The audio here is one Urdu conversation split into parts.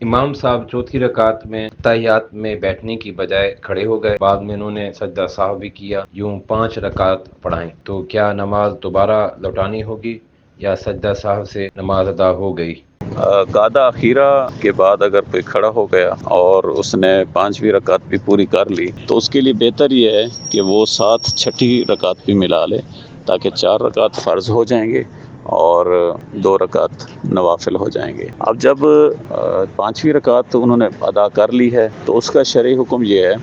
امام صاحب چوتھی رکعت میں تحیات میں بیٹھنے کی بجائے کھڑے ہو گئے۔ بعد میں انہوں نے سجدہ صاحب بھی کیا، یوں پانچ رکعت پڑھائیں۔ تو کیا نماز دوبارہ لوٹانی ہوگی یا سجدہ صاحب سے نماز ادا ہو گئی؟ قادہ اخیرہ کے بعد اگر کوئی کھڑا ہو گیا اور اس نے پانچویں رکعت بھی پوری کر لی، تو اس کے لیے بہتر یہ ہے کہ وہ ساتھ چھٹی رکعت بھی ملا لے تاکہ چار رکعت فرض ہو جائیں گے۔ اور دو رکعت نوافل ہو جائیں گے۔ اب جب پانچویں رکعت انہوں نے ادا کر لی ہے، تو اس کا شرعی حکم یہ ہے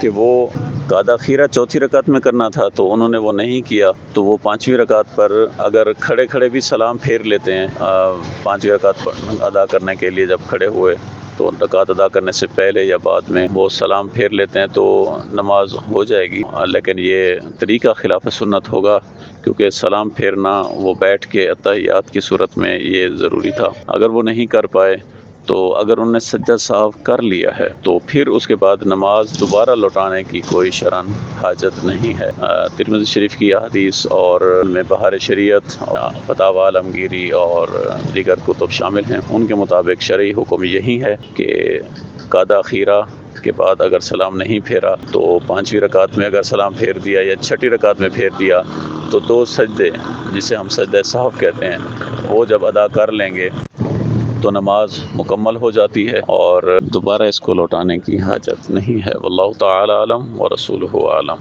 کہ وہ قادہ خیرہ چوتھی رکعت میں کرنا تھا تو انہوں نے وہ نہیں کیا، تو وہ پانچویں رکعت پر اگر کھڑے کھڑے بھی سلام پھیر لیتے ہیں پانچویں رکعت ادا کرنے کے لیے جب کھڑے ہوئے تو رکعت ادا کرنے سے پہلے یا بعد میں وہ سلام پھیر لیتے ہیں تو نماز ہو جائے گی۔ لیکن یہ طریقہ خلاف سنت ہوگا کیونکہ سلام پھیرنا وہ بیٹھ کے اتحیات کی صورت میں یہ ضروری تھا۔ اگر وہ نہیں کر پائے تو اگر انہوں نے سجدہ صاف کر لیا ہے، تو پھر اس کے بعد نماز دوبارہ لوٹانے کی کوئی شرن حاجت نہیں ہے۔ ترمز شریف کی حدیث اور میں بہار شریعت فتح عالمگیری اور دیگر کتب شامل ہیں۔ ان کے مطابق شرعی حکم یہی ہے کہ قادہ خیرہ کے بعد اگر سلام نہیں پھیرا، تو پانچویں رکعت میں اگر سلام پھیر دیا یا چھٹی رکعت میں پھیر دیا، تو دو سجدے جسے ہم سجدہ صاحب کہتے ہیں، وہ جب ادا کر لیں گے تو نماز مکمل ہو جاتی ہے اور دوبارہ اس کو لوٹانے کی حاجت نہیں ہے۔ واللہ تعالی عالم و رسول عالم۔